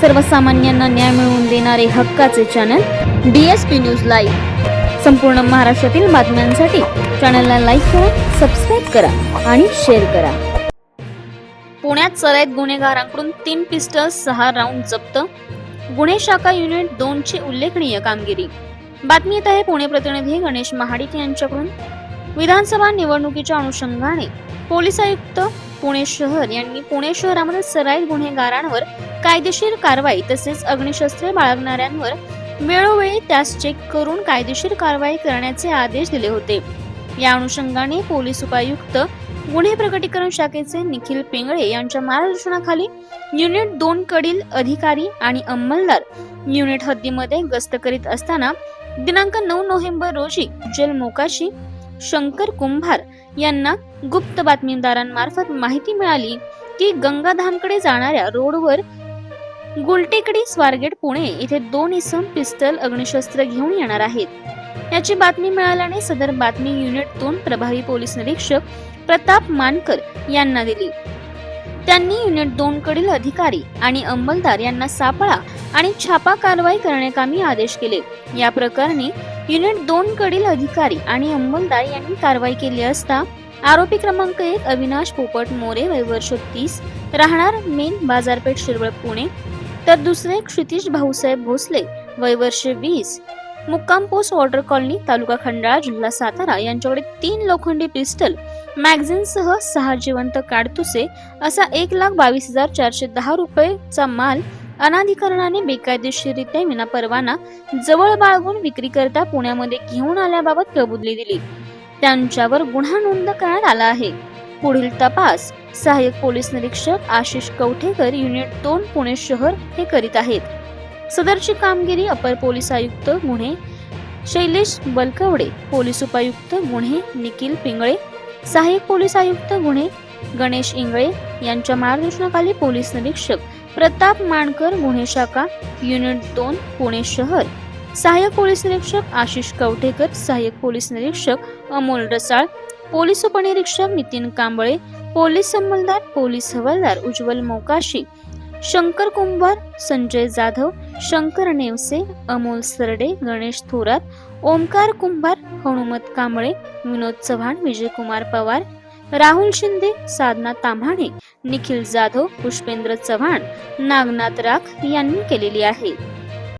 सर्वसामान्यांना न्याय मिळवून देणारे हक्काचे channel D S P news live संपूर्ण महाराष्ट्रातील बातम्यांसाठी चॅनलला लाईक करा सबस्क्राईब करा आणि शेअर करा. पुण्यात चराईत गुन्हेगारांकडून तीन पिस्टल सहा राऊंड जप्त. गुन्हे शाखा युनिट दोनची उल्लेखनीय कामगिरी. बातमी येत आहे पुणे प्रतिनिधी गणेश महाडिक यांच्याकडून. विधानसभा निवडणुकीच्या अनुषंगाने पोलीस आयुक्त पुणे शहर यांनी पुणे शहरामध्ये सराईत गुन्हेगारांवर कायदेशीर कारवाई तसेच अग्निशस्त्रे बाळगणाऱ्यांवर वेळोवेळी त्यास चेक करून कायदेशीर कारवाई करण्याचे आदेश दिले होते. या अनुषंगाने पोलीस उपायुक्त गुन्हे प्रकटीकरण शाखेचे निखिल पिंगळे यांच्या मार्गदर्शनाखाली युनिट दोन कडील अधिकारी आणि अंमलदार युनिट हद्दीमध्ये गस्त करीत असताना दिनांक नऊ नोव्हेंबर रोजी जेल मोकाशी शंकर कुंभार यांना गुप्त बातमीदारांमार्फत माहिती मिळाली की गंगाधामकडे जाणाऱ्या रोडवर गुलटेकडी स्वारगेट पुणे येथे दोन इसम पिस्टल अग्निशस्त्र घेऊन येणार आहेत. याची बातमी मिळाल्याने सदर बातमी युनिट दोन प्रभारी पोलीस निरीक्षक प्रताप मानकर यांना दिली. त्यांनी युनिट दोन कडील अधिकारी आणि अंमलदार यांना सापळा आणि छापा कारवाई करण्याकामी आदेश केले. या प्रकरणी युनिट दोन कडील अधिकारी आणि अंमलदार यांनी कारवाई केली असता आरोपी क्रमांक एक अविनाश पोपट मोरे वय वर्ष तीस राहणार मेन बाजारपेठ शिरवळ पुणे. तर दुसरे क्षितिश भाऊसाहेब भोसले वय वर्ष वीस मुक्काम post water colony taluka Khandala जिल्हा सातारा यांच्याकडे तीन लोखंडी पिस्टल मॅगझिनसह सहा जिवंत काडतुसे असा एक लाख बावीस हजार चारशे दहा रुपयेचा माल अनाधिकरणाने बेकायदेशीररित्या विना परवाना जवळ बाळगून विक्रीकरता पुण्यामध्ये घेऊन आल्याबाबत कबुली दिली. त्यांच्यावर गुन्हा नोंद करण्यात आला आहे. पुढील तपास सहाय्यक पोलीस निरीक्षक आशिष कवठेकर युनिट दोन पुणे शहर हे करीत आहेत. सदरची कामगिरी अपर पोलीस आयुक्त गुन्हे शैलेश बलकवडे पोलीस उपायुक्त गुन्हे निखिल पिंगळे सहाय्यक पोलीस आयुक्त गुन्हे गणेश इंगळे यांच्या मार्गदर्शनाखाली पोलीस निरीक्षक प्रताप मानकर गुन्हे शाखा युनिट दोन पुणे शहर. सहाय्यक पोलीस निरीक्षक आशिष कवठेकर सहाय्यक पोलीस निरीक्षक अमोल रसाळ पोलीस उपनिरीक्षक नितीन कांबळे पोलीस अंमलदार पोलीस हवालदार उज्ज्वल मोकाशी शंकर कुंभार संजय जाधव शंकर नेवसे अमोल सरडे गणेश थोरात ओमकार कुंभार हनुमत कांबळे विनोद चव्हाण विजयकुमार पवार राहुल शिंदे साधना ताम्हाणे निखिल जाधव पुष्पेंद्र चव्हाण नागनाथ राख यांनी केलेली आहे.